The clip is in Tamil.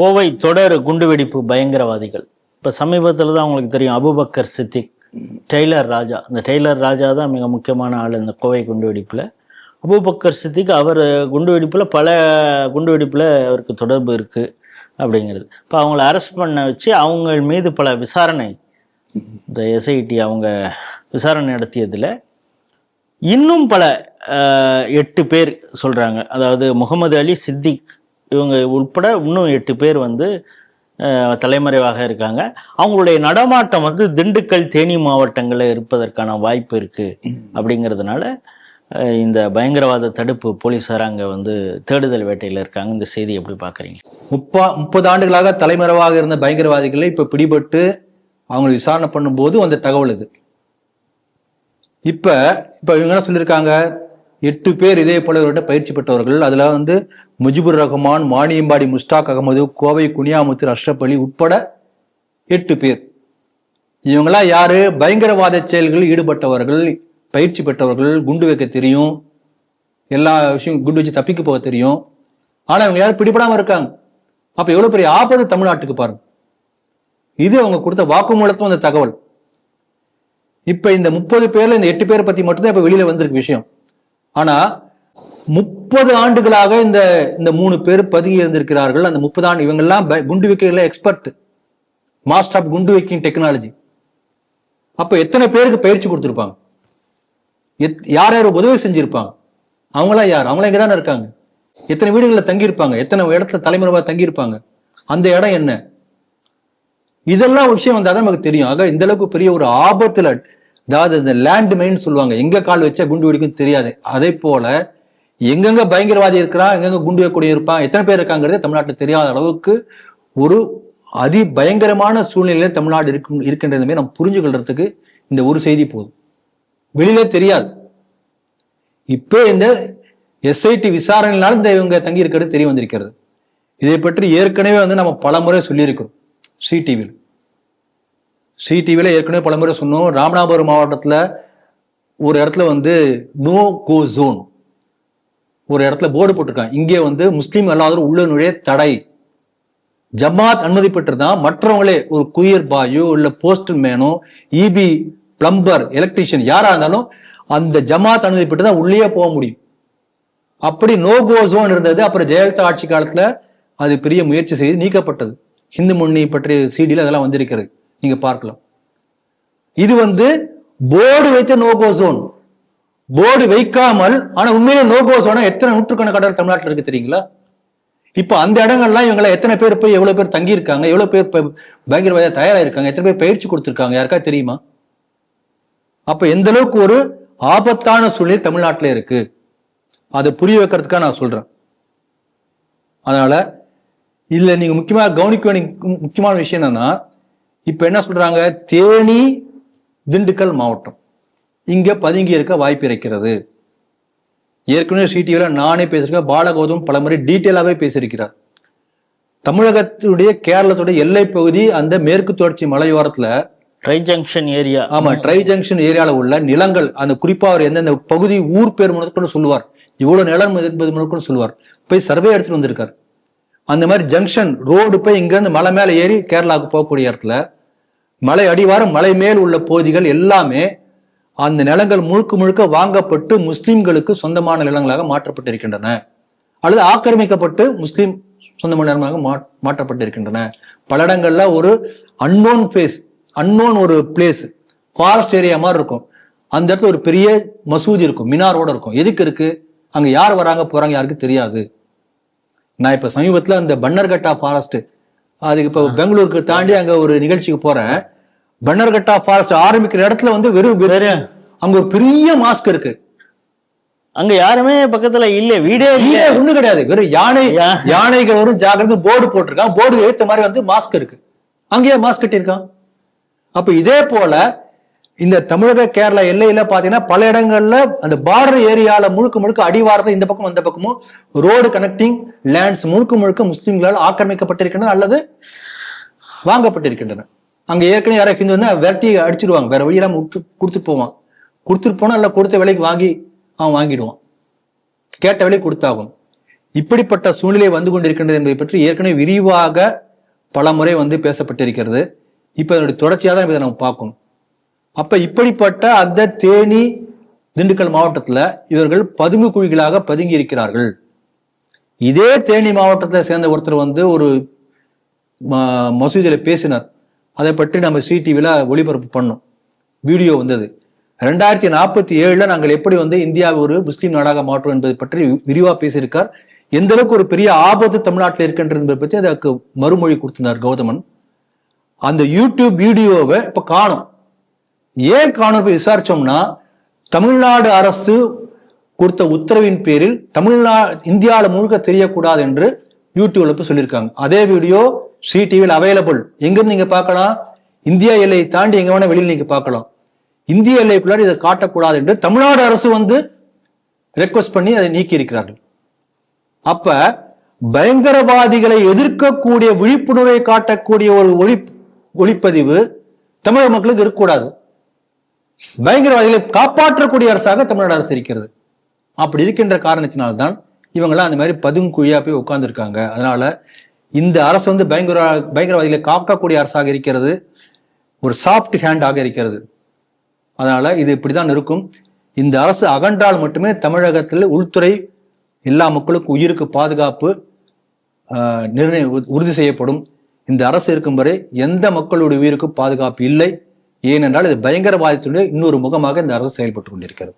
கோவை தொடர் குண்டுவெடிப்பு பயங்கரவாதிகள். இப்போ சமீபத்தில் தான் உங்களுக்கு தெரியும் அபுபக்கர் சித்திக் டெய்லர் ராஜா. இந்த டெய்லர் ராஜா தான் மிக முக்கியமான ஆள் இந்த கோவை குண்டுவெடிப்பில். அபுபக்கர் சித்திக் அவர் குண்டுவெடிப்பில் பல குண்டுவெடிப்பில் அவருக்கு தொடர்பு இருக்குது அப்படிங்கிறது. இப்போ அவங்கள அரெஸ்ட் பண்ண வச்சு அவங்க மீது பல விசாரணை இந்த எஸ்ஐடி அவங்க விசாரணை நடத்தியதில் இன்னும் பல எட்டு பேர் சொல்கிறாங்க அதாவது முகமது அலி சித்திக் இவங்க உட்பட இன்னும் எட்டு பேர் வந்து தலைமறைவாக இருக்காங்க. அவங்களுடைய நடமாட்டம் வந்து திண்டுக்கல் தேனி மாவட்டங்களில் இருப்பதற்கான வாய்ப்பு இருக்குது அப்படிங்கிறதுனால இந்த பயங்கரவாத தடுப்பு போலீஸார் அங்கே வந்து தேடுதல் வேட்டையில் இருக்காங்க. இந்த செய்தி எப்படி பார்க்குறீங்க முப்பா முப்பது ஆண்டுகளாக தலைமறைவாக இருந்த பயங்கரவாதிகளை இப்போ பிடிபட்டு அவங்களை விசாரணை பண்ணும்போது அந்த தகவல் இது. இப்போ இப்போ இவங்க என்ன சொல்லியிருக்காங்க? எட்டு பேர் இதே போல இவர்கிட்ட பயிற்சி பெற்றவர்கள். அதில் வந்து முஜிபுர் ரஹ்மான் மானியம்பாடி முஸ்டாக் அகமது கோவை குனியாமுத்தூர் அஷ்ரப் அலி உட்பட எட்டு பேர். இவங்களாம் யாரு? பயங்கரவாத செயல்களில் ஈடுபட்டவர்கள் பயிற்சி பெற்றவர்கள் குண்டு வைக்க தெரியும். எல்லா விஷயம் குண்டு வச்சு தப்பிக்க போக தெரியும். ஆனால் இவங்க யாரும் பிடிபடாமல் இருக்காங்க. அப்போ எவ்வளோ பெரிய ஆபத்து தமிழ்நாட்டுக்கு பாருங்க. இது அவங்க கொடுத்த வாக்குமூலத்தும் அந்த தகவல். இப்போ இந்த முப்பது பேர்ல இந்த எட்டு பேரை பத்தி மட்டும்தான் இப்போ வெளியில வந்திருக்கு விஷயம். ஆனா முப்பது ஆண்டுகளாக இந்த இந்த மூணு பேர் பதுங்கி இருந்திருக்கிறார்கள். அந்த முப்பது ஆண்டு இவங்கெல்லாம் ப- குண்டு வைக்கிறதுல எக்ஸ்பர்ட் மாஸ்டர் ஆஃப் குண்டு வைக்கிங் டெக்னாலஜி அப்ப எத்தனை பேருக்கு பயிற்சி கொடுத்துருப்பாங்க? எத்- யார் யார் உதவி செஞ்சிருப்பாங்க? அவங்களாம் யார்? அவங்களாம் இங்கே தானே இருக்காங்க. எத்தனை வீடுகளில் தங்கியிருப்பாங்க? எத்தனை இடத்துல தலைமுறைவா தங்கியிருப்பாங்க? அந்த இடம் என்ன? இதெல்லாம் விஷயம் வந்தால் தான் நமக்கு தெரியும். ஆக இந்த அளவுக்கு பெரிய ஒரு ஆபத்துல அதாவது இந்த லேண்ட் மைன் சொல்லுவாங்க. எங்க கால் வச்சா குண்டு வெடிக்கும் தெரியாது. அதே போல எங்கெங்க பயங்கரவாதி இருக்கிறான் எங்கெங்க குண்டு வைக்கக்கூடிய இருப்பான் எத்தனை பேர் இருக்காங்கிறதே தமிழ்நாட்டில் தெரியாத அளவுக்கு ஒரு அதி பயங்கரமான சூழ்நிலையில தமிழ்நாடு இருக்கும் இருக்கின்றதுமே நம்ம புரிஞ்சு கொள்றதுக்கு இந்த ஒரு செய்தி போதும். வெளியில தெரியாது. இப்போ இந்த எஸ்ஐடி விசாரணையினால இந்த இவங்க தங்கி இருக்கிறது தெரிய வந்திருக்கிறது. இதை பற்றி ஏற்கனவே வந்து நம்ம பலமுறை சொல்லியிருக்கிறோம். சிடிவியில் சிடிவியில் சி டிவியில் ஏற்கனவே சொன்னோம் ராமநாதபுரம் மாவட்டத்தில் ஒரு இடத்துல வந்து நோ கோ ஜோன் ஒரு இடத்துல போர்டு போட்டிருக்காங்க. இங்கே வந்து முஸ்லீம் அல்லாதவர் உள்ள நுழைய தடை. ஜமாத் அனுமதி பெற்றிருந்தா மற்றவங்களே ஒரு குயர் பாயோ இல்லை போஸ்ட் மேனோ இபி பிளம்பர் எலக்ட்ரீஷியன் யாராக இருந்தாலும் அந்த ஜமாத் அனுமதி பெற்று தான் உள்ளே போக முடியும். அப்படி நோ கோ ஜோன் இருந்தது. அப்புறம் ஜெயலலிதா ஆட்சி காலத்தில் அது பெரிய முயற்சி செய்து நீக்கப்பட்டது. ஹிந்து முன்னணி பற்றிய சீடியில் அதெல்லாம் வந்திருக்கிறது. நீங்க பார்க்கலாம். இது வந்து போர்டு வைத்த நோகோ ஜோன் போர்டு வைக்காமல் ஆனா உண்மையிலே நோகோ ஜோனா எத்தனை நூற்றுக்கணக்கான தமிழ்நாட்டில் இருக்கு தெரியுங்களா? இப்ப அந்த இடங்கள்லாம் இவங்களை எத்தனை பேர் போய் எவ்வளவு பேர் தங்கியிருக்காங்க எவ்வளவு பேர் இப்ப தயாராயிருக்காங்க எத்தனை பேர் பயிற்சி கொடுத்துருக்காங்க யாருக்கா தெரியுமா? அப்ப எந்த அளவுக்கு ஒரு ஆபத்தான சூழ்நிலை தமிழ்நாட்டில் இருக்கு? அதை புரிய வைக்கிறதுக்காக நான் சொல்றேன். அதனால இதுல நீங்க முக்கியமாக கவனிக்க வேண்டிய முக்கியமான விஷயம் என்னன்னா இப்ப என்ன சொல்றாங்க? தேனி திண்டுக்கல் மாவட்டம். இங்க பதுங்கி இருக்க வாய்ப்பு இருக்கிறது. ஏற்கனவே சிடிவில நானே பேசியிருக்கேன். பாலகௌதம் பலமுறை டீட்டெயிலாவே பேசியிருக்கிறார். தமிழகத்துடைய கேரளத்துடைய எல்லை பகுதி அந்த மேற்கு தொடர்ச்சி மலையோரத்துல ட்ரை ஜங்ஷன் ஏரியா ஆமா ட்ரை ஜங்ஷன் ஏரியால உள்ள நிலங்கள் அந்த குறிப்பா அவர் எந்தெந்த பகுதி ஊர் பேர் முதற்கொண்டு சொல்லுவார். இவ்வளவு நிலம் என்பது முதற்கொண்டு சொல்லுவார். போய் சர்வே எடுத்துட்டு வந்திருக்கார். அந்த மாதிரி ஜங்ஷன் ரோடு போய் இங்க இருந்து மலை மேல ஏறி கேரளாவுக்கு போகக்கூடிய இடத்துல மலை அடிவாரம் மலை மேல் உள்ள பகுதிகள் எல்லாமே அந்த நிலங்கள் முழுக்க முழுக்க வாங்கப்பட்டு முஸ்லிம்களுக்கு சொந்தமான நிலங்களாக மாற்றப்பட்டிருக்கின்றன. அல்லது ஆக்கிரமிக்கப்பட்டு முஸ்லீம் சொந்தமான நிலங்களாக மா- மாற்றப்பட்டிருக்கின்றன. பல இடங்கள்ல ஒரு அன்னோன் ஃபேஸ் அன்னோன் ஒரு பிளேஸ் ஃபாரஸ்ட் ஏரியா மாதிரி இருக்கும். அந்த இடத்துல ஒரு பெரிய மசூதி இருக்கும் மினாரோட இருக்கும். எதுக்கு இருக்கு? அங்க யார் வராங்க போறாங்க யாருக்கு தெரியாது. நான் இப்ப சமீபத்துல அந்த பன்னர்கட்டா ஃபாரஸ்ட் அதுக்கு இப்ப பெங்களூருக்கு தாண்டி அங்க ஒரு நிகழ்ச்சிக்கு போறேன். பன்னர்கட்டா ஃபாரஸ்ட் ஆரம்பிக்கிற இடத்துல வந்து வெறும் அங்க ஒரு பெரிய மாஸ்க் இருக்கு. அங்க யாருமே பக்கத்துல இல்ல வீடே இல்ல இல்ல ஒண்ணு கிடையாது. வெறும் யானை யானைகள் வரும் ஜாகிரதை போர்டு போட்டிருக்கான். போர்டு ஏத்த மாதிரி வந்து மாஸ்க் இருக்கு. அங்கேயே மாஸ்க் கட்டியிருக்கான். அப்ப இதே போல இந்த தமிழக கேரளா எல்லையில பாத்தீங்கன்னா பல இடங்கள்ல அந்த பார்டர் ஏரியால முழுக்க முழுக்க அடிவாரத்தை இந்த பக்கம் அந்த பக்கமும் ரோடு கனெக்டிங் லேண்ட்ஸ் முழுக்க முழுக்க முஸ்லீம்களால் ஆக்கிரமிக்கப்பட்டிருக்கின்றன அல்லது வாங்கப்பட்டிருக்கின்றன. அங்க ஏற்கனவே யாரோ ஹிந்து வந்து விரட்டி அடிச்சிருவாங்க. வேற வழி இல்லாம விட்டு கொடுத்துட்டு போவான். கொடுத்துட்டு போனா இல்ல கொடுத்த விலைக்கு வாங்கி அவன் வாங்கிடுவான். கேட்ட விலைக்கு கொடுத்தாகும். இப்படிப்பட்ட சூழ்நிலை வந்து கொண்டிருக்கின்றது என்பதை பற்றி ஏற்கனவே விரிவாக பல முறை வந்து பேசப்பட்டிருக்கிறது. இப்ப அதனுடைய தொடர்ச்சியாக தான் இதை நம்ம பார்க்கணும். அப்ப இப்படிப்பட்ட அந்த தேனி திண்டுக்கல் மாவட்டத்தில் இவர்கள் பதுங்கு குழிகளாக பதுங்கி இருக்கிறார்கள். இதே தேனி மாவட்டத்தை சேர்ந்த ஒருத்தர் வந்து ஒரு ம- பேசினார். அதை பற்றி நம்ம சிடிவில ஒளிபரப்பு பண்ணோம். வீடியோ வந்தது. ரெண்டாயிரத்தி நாற்பத்தி ஏழுல நாங்கள் எப்படி வந்து இந்தியாவை ஒரு முஸ்லீம் நாடாக மாற்றுவோம் என்பதை பற்றி விரிவாக பேசியிருக்கார். எந்த அளவுக்கு ஒரு பெரிய ஆபத்து தமிழ்நாட்டில் இருக்கின்றது என்பதை பற்றி அதற்கு மறுமொழி கொடுத்திருந்தார் கௌதமன். அந்த யூடியூப் வீடியோவை இப்ப காணும். ஏன் காணும் போய் விசாரிச்சோம்னா தமிழ்நாடு அரசு கொடுத்த உத்தரவின் பேரில் தமிழ்நா இந்தியாவில் முழுக்க தெரியக்கூடாது என்று யூடியூப்ல போய் சொல்லியிருக்காங்க. அதே வீடியோ ஸ்ரீ டிவியில் அவைலபிள் எங்கிருந்து நீங்க பார்க்கலாம்? இந்தியா எல்லையை தாண்டி எங்க வேணா வெளியில் நீங்க பார்க்கலாம். இந்திய எல்லைக்குள்ளார் இதை காட்டக்கூடாது என்று தமிழ்நாடு அரசு வந்து ரெக்வஸ்ட் பண்ணி அதை நீக்கி இருக்கிறார்கள் அப்ப பயங்கரவாதிகளை எதிர்க்கக்கூடிய விழிப்புணர்வை காட்டக்கூடிய ஒரு ஒளி ஒளிப்பதிவு தமிழக மக்களுக்கு இருக்கக்கூடாது. பயங்கரவாதிகளை காப்பாற்றக்கூடிய அரசாக தமிழ்நாடு அரசு இருக்கிறது. அப்படி இருக்கின்ற காரணத்தினால்தான் இவங்கெல்லாம் அந்த மாதிரி பதுங்குழியா போய் உட்கார்ந்துருக்காங்க. அதனால இந்த அரசு வந்து பயங்கர பயங்கரவாதிகளை காக்கக்கூடிய அரசாக இருக்கிறது. ஒரு சாஃப்ட் ஹேண்டாக இருக்கிறது. அதனால இது இப்படிதான் இருக்கும். இந்த அரசு அகன்றால் மட்டுமே தமிழகத்தில் உள்துறை எல்லா மக்களுக்கும் உயிருக்கு பாதுகாப்பு நிர்ணய உறுதி செய்யப்படும். இந்த அரசு இருக்கும் வரை எந்த மக்களுடைய உயிருக்கு பாதுகாப்பு இல்லை. ஏனென்றால் இது பயங்கரவாதத்துடைய இன்னொரு முகமாக இந்த அரசு செயல்பட்டு கொண்டிருக்கிறது.